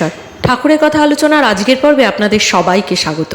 নমস্কার। ঠাকুরের কথা আলোচনার আজকের পর্বে আপনাদের সবাইকে স্বাগত।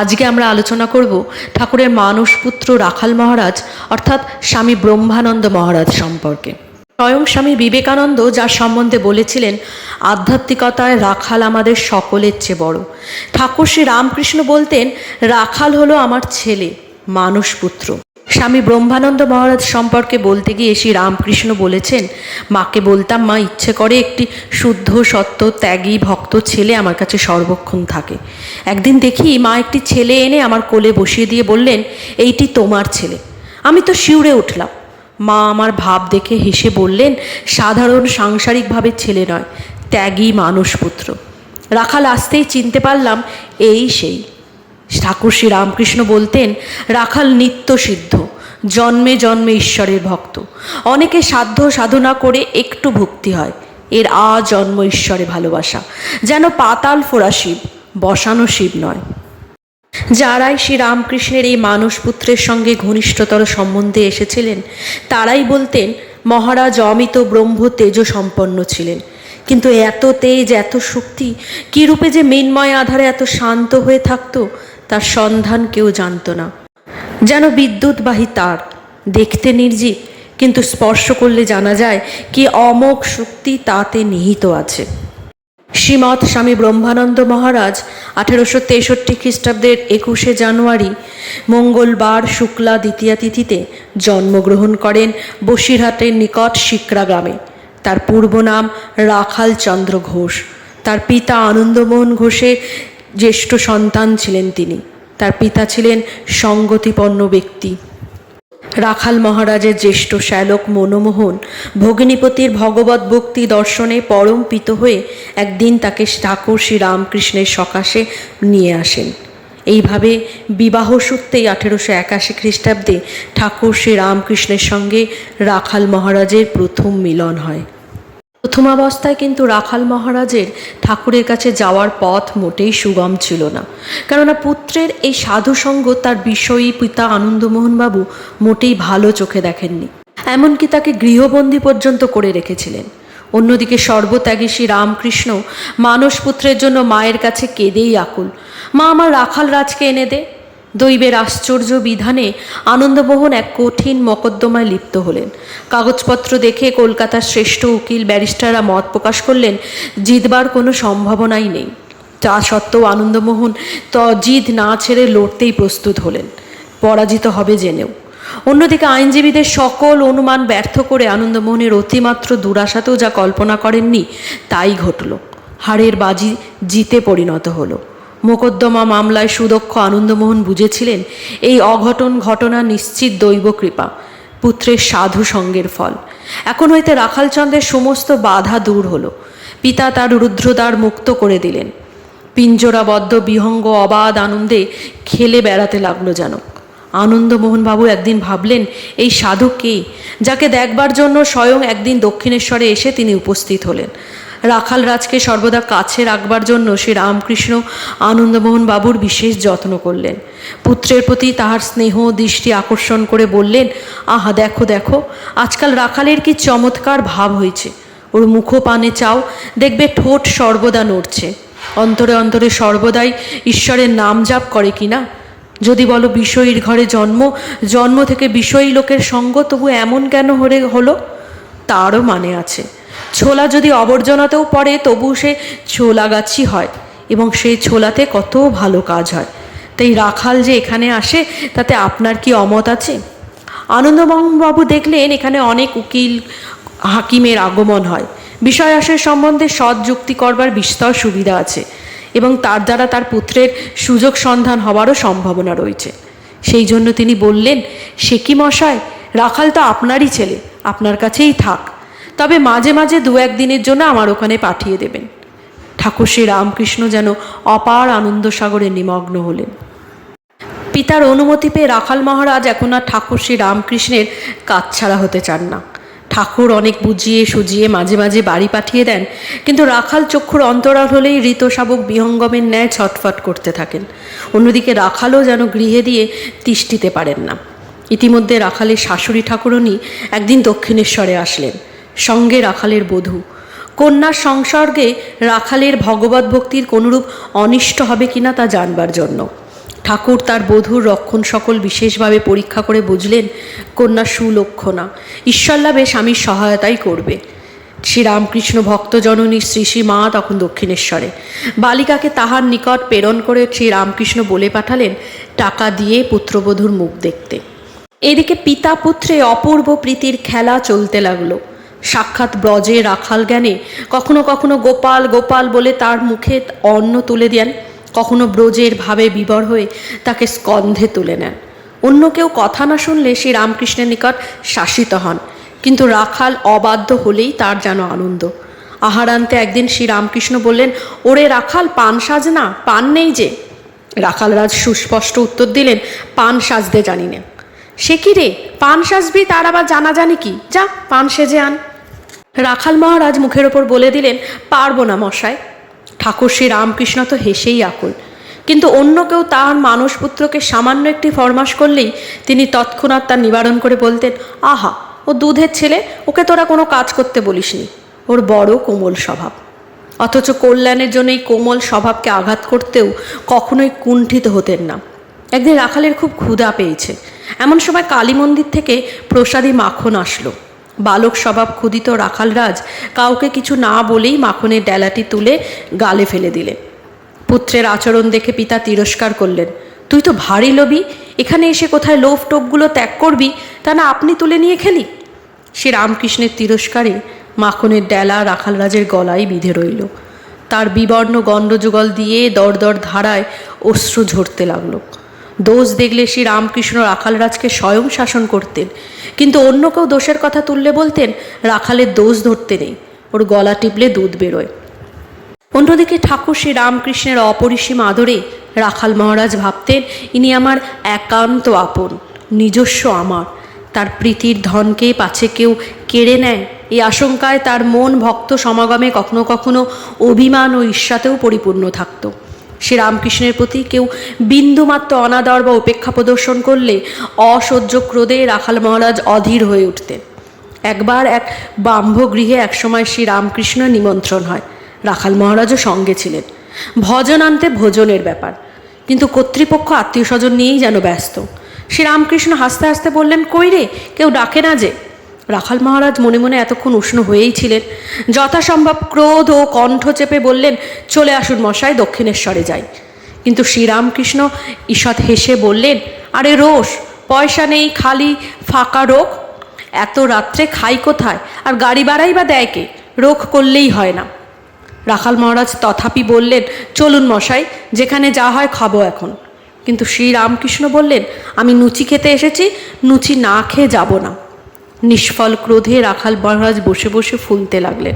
আজকে আমরা আলোচনা করব ঠাকুরের মানসপুত্র রাখাল মহারাজ, অর্থাৎ স্বামী ব্রহ্মানন্দ মহারাজ সম্পর্কে। স্বয়ং স্বামী বিবেকানন্দ যার সম্বন্ধে বলেছিলেন, আধ্যাত্মিকতায় রাখাল আমাদের সকলের চেয়ে বড়। ঠাকুর শ্রী রামকৃষ্ণ বলতেন, রাখাল হলো আমার ছেলে মানসপুত্র স্বামী ব্রহ্মানন্দ মহারাজ সম্পর্কে বলতে গিয়ে শ্রী রামকৃষ্ণ বলেছেন, মাকে বলতাম, মা, ইচ্ছে করে একটি শুদ্ধ, সত্য, ত্যাগী, ভক্ত ছেলে আমার কাছে সর্বক্ষণ থাকে। একদিন দেখি মা একটি ছেলে এনে আমার কোলে বসিয়ে দিয়ে বললেন, এইটি তোমার ছেলে। আমি তো শিউরে উঠলাম। মা আমার ভাব দেখে হেসে বললেন, সাধারণ সাংসারিকভাবে ছেলে নয়, ত্যাগী মানুষপুত্র। রাখাল আসতেই চিনতে পারলাম, এই সেই। ঠাকুর শ্রী রামকৃষ্ণ বলতেন, রাখাল নিত্য সিদ্ধ, জন্মে জন্মে ঈশ্বরের ভক্ত। অনেকে সাধ্য সাধনা করে একটু ভক্তি হয়। এর আজন্ম ঈশ্বরে ভালোবাসা। যেন পাতাল ফোড়া শিব, বসানো শিব নয়। যারাই শ্রী রামকৃষ্ণের এই মানসপুত্রের সঙ্গে ঘনিষ্ঠতর সম্বন্ধে এসেছিলেন, তারাই বলতেন, মহারাজ অমিত ব্রহ্ম তেজ সম্পন্ন ছিলেন। কিন্তু এত তেজ, এত শক্তি কী রূপে যে মিন্ময় আধারে এত শান্ত হয়ে থাকতো তার সন্ধান কেউ জানতো না। যেন বিদ্যুৎবাহী তার। দেখতে নির্জীব, কিন্তু স্পর্শ করলে জানা যায় কি অমোঘ শক্তি তাতে নিহিত আছে। শ্রীমৎ স্বামী ব্রহ্মানন্দ মহারাজ আঠেরোশো তেষট্টি খ্রিস্টাব্দের একুশে জানুয়ারি মঙ্গলবার শুক্লা দ্বিতীয়া তিথিতে জন্মগ্রহণ করেন বসিরহাটের নিকট শিকরা গ্রামে। তার পূর্ব নাম রাখাল চন্দ্র ঘোষ। তার পিতা আনন্দমোহন ঘোষের জ্যেষ্ঠ সন্তান ছিলেন তিনি। তার পিতা ছিলেন সঙ্গতিপন্ন ব্যক্তি। রাখাল মহারাজের জ্যেষ্ঠ শ্যালক মনমোহন ভগিনীপতির ভগবত ভক্তি দর্শনে পরম পিত হয়ে একদিন তাকে ঠাকুর শ্রী রামকৃষ্ণের সকাশে নিয়ে আসেন। এইভাবে বিবাহ সূত্রেই আঠেরোশো একাশি খ্রিস্টাব্দে ঠাকুর শ্রী রামকৃষ্ণের সঙ্গে রাখাল মহারাজের প্রথম মিলন হয়। প্রথমাবস্থায় কিন্তু রাখাল মহারাজের ঠাকুরের কাছে যাওয়ার পথ মোটেই সুগম ছিল না। কেননা পুত্রের এই সাধুসঙ্গ তার বিষয়ী পিতা আনন্দমোহনবাবু মোটেই ভালো চোখে দেখেননি। এমনকি তাকে গৃহবন্দী পর্যন্ত করে রেখেছিলেন। অন্যদিকে সর্বত্যাগী শ্রী রামকৃষ্ণ মানসপুত্রের জন্য মায়ের কাছে কেঁদেই আকুল। মা আমার রাখাল রাজকে এনে দে। দৈবের আশ্চর্য বিধানে আনন্দমোহন এক কঠিন মকদ্দমায় লিপ্ত হলেন। কাগজপত্র দেখে কলকাতার শ্রেষ্ঠ উকিল ব্যারিস্টাররা মত প্রকাশ করলেন, জিতবার কোনো সম্ভাবনাই নেই। তা সত্ত্বেও আনন্দমোহন ত জিদ না ছেড়ে লড়তেই প্রস্তুত হলেন। পরাজিত হবে জেনেও। অন্যদিকে আইনজীবীদের সকল অনুমান ব্যর্থ করে আনন্দমোহনের অতিমাত্র দুরাশাতেও যা কল্পনা করেননি, তাই ঘটল। হারের বাজি জিতে পরিণত হলো। মোকদ্দমা মামলায় সুদক্ষ আনন্দমোহন বুঝেছিলেন, এই অঘটন ঘটনা নিশ্চিত দৈব কৃপা, পুত্রের সাধু সঙ্গের ফল। এখন হইতে রাখালচন্দ্রের সমস্ত বাধা দূর হলো। পিতা তার রুদ্রদ্বার মুক্ত করে দিলেন। পিঞ্জরাবদ্ধ বিহঙ্গ অবাধ আনন্দে খেলে বেড়াতে লাগল যেন আনন্দমোহনবাবু একদিন ভাবলেন, এই সাধু কে? যাকে দেখবার জন্য স্বয়ং একদিন দক্ষিণেশ্বরে এসে তিনি উপস্থিত হলেন। রাখাল রাজকে সর্বদা কাছে রাখবার জন্য শ্রী রামকৃষ্ণ আনন্দমোহন বাবুর বিশেষ যত্ন করলেন। পুত্রের প্রতি তাহার স্নেহ দৃষ্টি আকর্ষণ করে বললেন, আহা, দেখো দেখো, আজকাল রাখালের কি চমৎকার ভাব হয়েছে। ওর মুখপানে চাও, দেখবে ঠোঁট সর্বদা নড়ছে। অন্তরে অন্তরে সর্বদাই ঈশ্বরের নাম জাপ করে কি না? যদি বলো বিষয়ীর ঘরে জন্ম জন্ম থেকে বিষয়ী লোকের সঙ্গ তবু এমন কেন হরে হলো? তারও মানে আছে। ছোলা যদি আবর্জনাতেও পড়ে, তবু সে ছোলা গাছই হয় এবং সেই ছোলাতে কত ভালো কাজ হয়। তাই রাখাল যে এখানে আসে, তাতে আপনার কি অমত আছে? আনন্দমোহনবাবু দেখলেন এখানে অনেক উকিল, হাকিমের আগমন হয়। বিষয় আশয়ের সম্বন্ধে সৎ যুক্তি করবার বিস্তর সুবিধা আছে এবং তার দ্বারা তার পুত্রের সুযোগ সন্ধান হওয়ারও সম্ভাবনা রয়েছে। সেই জন্য তিনি বললেন, সে কি মশায়? রাখাল তো আপনারই ছেলে, আপনার কাছেই থাক। তবে মাঝে মাঝে দু একদিনের জন্য আমার ওখানে পাঠিয়ে দেবেন। ঠাকুর শ্রী রামকৃষ্ণ যেন অপার আনন্দ সাগরে নিমগ্ন হলেন। পিতার অনুমতি পেয়ে রাখাল মহারাজ এখন আর ঠাকুর শ্রী রামকৃষ্ণের কাজ ছাড়া হতে চান না। ঠাকুর অনেক বুঝিয়ে সুজিয়ে মাঝে মাঝে বাড়ি পাঠিয়ে দেন, কিন্তু রাখাল চক্ষুর অন্তরাল হলেই ঋত শাবক বিহঙ্গমের ন্যায় ছটফট করতে থাকেন। অন্যদিকে রাখালও যেন গৃহে দিয়ে তিষ্ঠিতে পারেন না। ইতিমধ্যে রাখালের শাশুড়ি ঠাকুরনী একদিন দক্ষিণেশ্বরে আসলেন। সঙ্গে রাখালের বধূ। কন্যার সংসর্গে রাখালের ভগবত ভক্তির কোনরূপ অনিষ্ট হবে কিনা তা জানবার জন্য। ঠাকুর তার বধূর রক্ষণ সকল বিশেষভাবে পরীক্ষা করে বুঝলেন, কন্যা সুলক্ষণা। ঈশ্বরলাভে স্বামীর সহায়তাই করবে। শ্রীরামকৃষ্ণ ভক্তজননী শ্রী শ্রী মা তখন দক্ষিণেশ্বরে। বালিকাকে তাহার নিকট প্রেরণ করে শ্রীরামকৃষ্ণ বলে পাঠালেন, টাকা দিয়ে পুত্রবধূর মুখ দেখতে। এদিকে পিতা পুত্রে অপূর্ব প্রীতির খেলা চলতে লাগল। সাক্ষাৎ ব্রজে রাখাল জ্ঞানে কখনো কখনো গোপাল গোপাল বলে তার মুখে অন্ন তুলে দেন। কখনো ব্রজের ভাবে বিবর হয়ে তাকে স্কন্ধে তুলে নেন। অন্য কেউ কথা না শুনলে শ্রী রামকৃষ্ণের নিকট শাসিত হন। কিন্তু রাখাল অবাধ্য হলেই তার যেন আনন্দ। আহারান্তে একদিন শ্রী রামকৃষ্ণ বললেন, ওরে রাখাল, পান সাজ না, পান নেই যে? রাখালরাজ সুস্পষ্ট উত্তর দিলেন, পান সাজতে জানি না। সে কি রে? পান সাজবি, তার আবার জানা জানি কি? যা, পান সেজে আন। রাখাল মহারাজ মুখের ওপর বলে দিলেন, পারব না মশায় ঠাকুর শ্রী রামকৃষ্ণ তো হেসেই আকুল। কিন্তু অন্য কেউ তাহার তার মানসপুত্রকে সামান্য একটি ফরমাস করলেই তিনি তৎক্ষণাৎ তার নিবারণ করে বলতেন, আহা, ও দুধের ছেলে, ওকে তোরা কোনো কাজ করতে বলিসনি। ওর বড় কোমল স্বভাব। অথচ কল্যাণের জন্য এই কোমল স্বভাবকে আঘাত করতেও কখনোই কুণ্ঠিত হতেন না। একদিন রাখালের খুব ক্ষুধা পেয়েছে। এমন সময় কালী মন্দির থেকে প্রসাদী মাখন আসলো। বালক স্বভাব ক্ষুদিত রাখালরাজ কাউকে কিছু না বলেই মাখনের ডেলাটি তুলে গালে ফেলে দিলেন পুত্রের আচরণ দেখে পিতা তিরস্কার করলেন, তুই তো ভারী লোভী, এখানে এসে কোথায় লোভ টোপগুলো ত্যাগ করবি? তা না, আপনি তুলে নিয়ে খেলি? সে রামকৃষ্ণের তিরস্কারে মাখনের ডেলা রাখালরাজের গলায় বিঁধে রইল। তার বিবর্ণ গণ্ডযুগল দিয়ে দর দর ধারায় অশ্রু ঝরতে লাগল। দোষ দেখলে শ্রী রামকৃষ্ণ রাখালরাজকে স্বয়ং শাসন করতেন। কিন্তু অন্য কেউ দোষের কথা তুললে বলতেন, রাখালের দোষ ধরতে নেই, ওর গলা টিপলে দুধ বেরোয়। অন্যদিকে ঠাকুর শ্রী রামকৃষ্ণের অপরিসীম আদরে রাখাল মহারাজ ভাবতেন, ইনি আমার একান্ত আপন, নিজস্ব আমার। তার প্রীতির ধনকে পাছে কেউ কেড়ে নেয়। এই আশঙ্কায় তার মন ভক্ত সমাগমে কখনো কখনো অভিমান ও ঈর্ষাতেও পরিপূর্ণ থাকতো। শ্রী রামকৃষ্ণের প্রতি কেউ বিন্দুমাত্র অনাদর বা উপেক্ষা প্রদর্শন করলে অসহ্য ক্রোধে রাখাল মহারাজ অধীর হয়ে উঠতেন। একবার এক বাম্ভগৃহে একসময় শ্রী রামকৃষ্ণ নিমন্ত্রণ হয়। রাখাল মহারাজও সঙ্গে ছিলেন। ভজন আনতে ভোজনের ব্যাপার। কিন্তু কর্তৃপক্ষ আত্মীয় স্বজন নিয়েই যেন ব্যস্ত। শ্রী রামকৃষ্ণ হাসতে হাসতে বললেন, কই রে, কেউ ডাকে না যে। রাখাল মহারাজ মনে মনে এতক্ষণ উষ্ণ হয়েই ছিলেন। যথাসম্ভব ক্রোধ ও কণ্ঠ চেপে বললেন, চলে আসুন মশাই, দক্ষিণেশ্বরে যাই। কিন্তু শ্রীরামকৃষ্ণ ঈষৎ হেসে বললেন, আরে রোষ, পয়সা নেই, খালি ফাঁকা রোগ? এত রাত্রে খাই কোথায়? আর গাড়ি বাড়াই বা দেয় কে? রোগ করলেই হয় না। রাখাল মহারাজ তথাপি বললেন, চলুন মশাই, যেখানে যা হয় খাব এখন। কিন্তু শ্রীরামকৃষ্ণ বললেন, আমি লুচি খেতে এসেছি লুচি না খেয়ে যাব না। নিষ্ফল ক্রোধে রাখাল মহারাজ বসে বসে ফুলতে লাগলেন।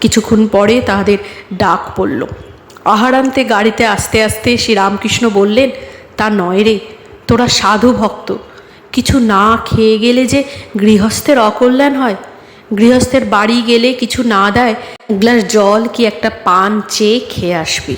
কিছুক্ষণ পরে তাহাদের ডাক পড়ল। আহারান্তে গাড়িতে আস্তে আস্তে শ্রীরামকৃষ্ণ বললেন, তা নয় রে, তোরা সাধু ভক্ত। কিছু না খেয়ে গেলে যে গৃহস্থের অকল্যাণ হয়। গৃহস্থের বাড়ি গেলে কিছু না দেয়, গ্লাস জল কি একটা পান চেয়ে খেয়ে আসবি?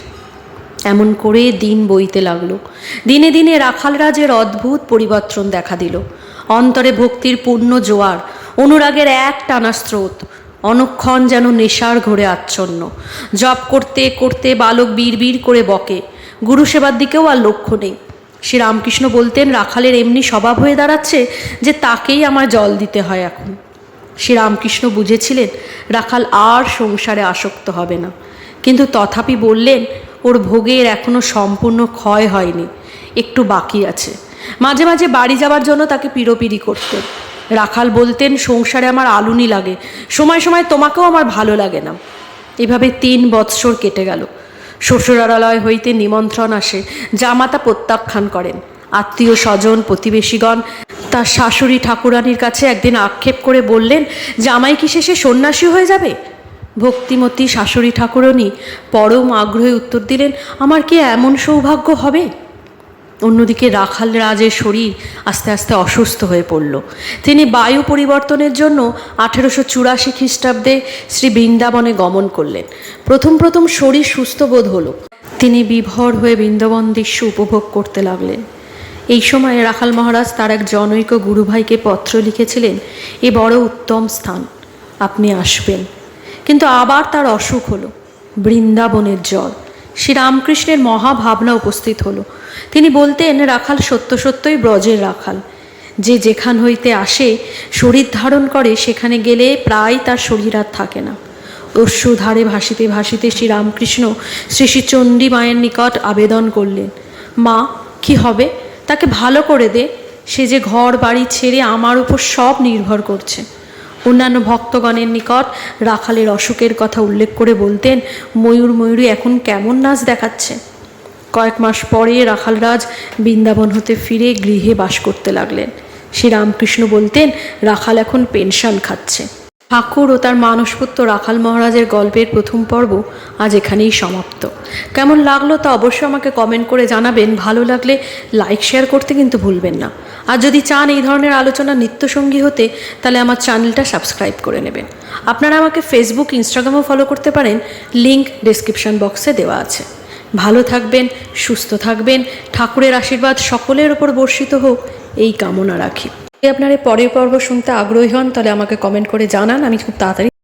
এমন করে দিন বইতে লাগল। দিনে দিনে রাখাল রাজের অদ্ভুত পরিবর্তন দেখা দিল। অন্তরে ভক্তির পূর্ণ জোয়ার, অনুরাগের এক টানা স্রোত। অনক্ষণ যেন নেশার ঘোরে আচ্ছন্ন। জপ করতে করতে বালক বীর করে বকে। গুরু সেবার দিকেও আর লক্ষ্য নেই। শ্রীরামকৃষ্ণ বলতেন, রাখালের এমনি স্বভাব হয়ে দাঁড়াচ্ছে যে তাকেই আমার জল দিতে হয় এখন। শ্রীরামকৃষ্ণ বুঝেছিলেন, রাখাল আর সংসারে আসক্ত হবে না। কিন্তু তথাপি বললেন, ওর ভোগের এখনও সম্পূর্ণ ক্ষয় হয়নি, একটু বাকি আছে। মাঝে মাঝে বাড়ি যাওয়ার জন্য তাকে পিড়োপিড়ি করতেন রাখাল বলতেন, সংসারে আমার আলুনি লাগে। সময় সময় তোমাকেও আমার ভালো লাগে না। এভাবে তিন বৎসর কেটে গেল। শ্বশুরালয় হইতে নিমন্ত্রণ আসে, জামাতা প্রত্যাখ্যান করেন। আত্মীয় স্বজন, প্রতিবেশীগণ, তার শাশুড়ি ঠাকুরানির কাছে একদিন আক্ষেপ করে বললেন, জামাই কি শেষে সন্ন্যাসী হয়ে যাবে? ভক্তিমতী শাশুড়ি ঠাকুরনী পরম আগ্রহে উত্তর দিলেন, আমার কি এমন সৌভাগ্য হবে? অন্যদিকে রাখাল রাজের শরীর আস্তে আস্তে অসুস্থ হয়ে পড়ল। তিনি বায়ু পরিবর্তনের জন্য আঠেরোশো চুরাশি খ্রিস্টাব্দে শ্রী বৃন্দাবনে গমন করলেন। প্রথম প্রথম শরীর সুস্থ বোধ হলো। তিনি বিভর হয়ে বৃন্দাবন দৃশ্য উপভোগ করতে লাগলেন। এই সময়ে রাখাল মহারাজ তার এক জনৈক গুরুভাইকে পত্র লিখেছিলেন, এ বড় উত্তম স্থান, আপনি আসবেন। কিন্তু আবার তার অসুখ হলো, বৃন্দাবনের জ্বর। শ্রীরামকৃষ্ণের মহাভাবনা উপস্থিত হলো। তিনি বলতেন, রাখাল সত্য সত্যই ব্রজের রাখাল। যে যেখান হইতে আসে, শরীর ধারণ করে, সেখানে গেলে প্রায় তার শরীর আর থাকে না। অশ্রু ধারে ভাসিতে ভাসিতে শ্রীরামকৃষ্ণ শ্রী শ্রী চণ্ডী মায়ের নিকট আবেদন করলেন, মা, কি হবে? তাকে ভালো করে দে। সে যে ঘর বাড়ি ছেড়ে আমার উপর সব নির্ভর করছে। অন্যান্য ভক্তগণের নিকট রাখালের অসুখের কথা উল্লেখ করে বলতেন, ময়ূর, ময়ূরী, এখন কেমন নাচ দেখাচ্ছে? কয়েক মাস পরে রাখালরাজ বৃন্দাবন হতে ফিরে গৃহে বাস করতে লাগলেন। শ্রীরামকৃষ্ণ বলতেন, রাখাল এখন পেনশন খাচ্ছে। ঠাকুর ও তার মানসপুত্র রাখাল মহারাজের গল্পের প্রথম পর্ব আজ এখানেই সমাপ্ত। কেমন লাগল তা অবশ্যই আমাকে কমেন্ট করে জানাবেন। ভালো লাগলে লাইক শেয়ার করতে কিন্তু ভুলবেন না। আর যদি চান এই ধরনের আলোচনা নিত্যসঙ্গী হতে, তাহলে আমার চ্যানেলটা সাবস্ক্রাইব করে নেবেন। আপনারা আমাকে ফেসবুক ইনস্টাগ্রামও ফলো করতে পারেন। লিংক ডেসক্রিপশন বক্সে দেওয়া আছে। ভালো থাকবেন, সুস্থ থাকবেন। ঠাকুরের আশীর্বাদ সকলের ওপর বর্ষিত হোক। এই কামনা রাখি। আপনার পরের পর্ব শুনতে আগ্রহী হন তাহলে আমাকে কমেন্ট করে জানান আমি খুব তাড়াতাড়ি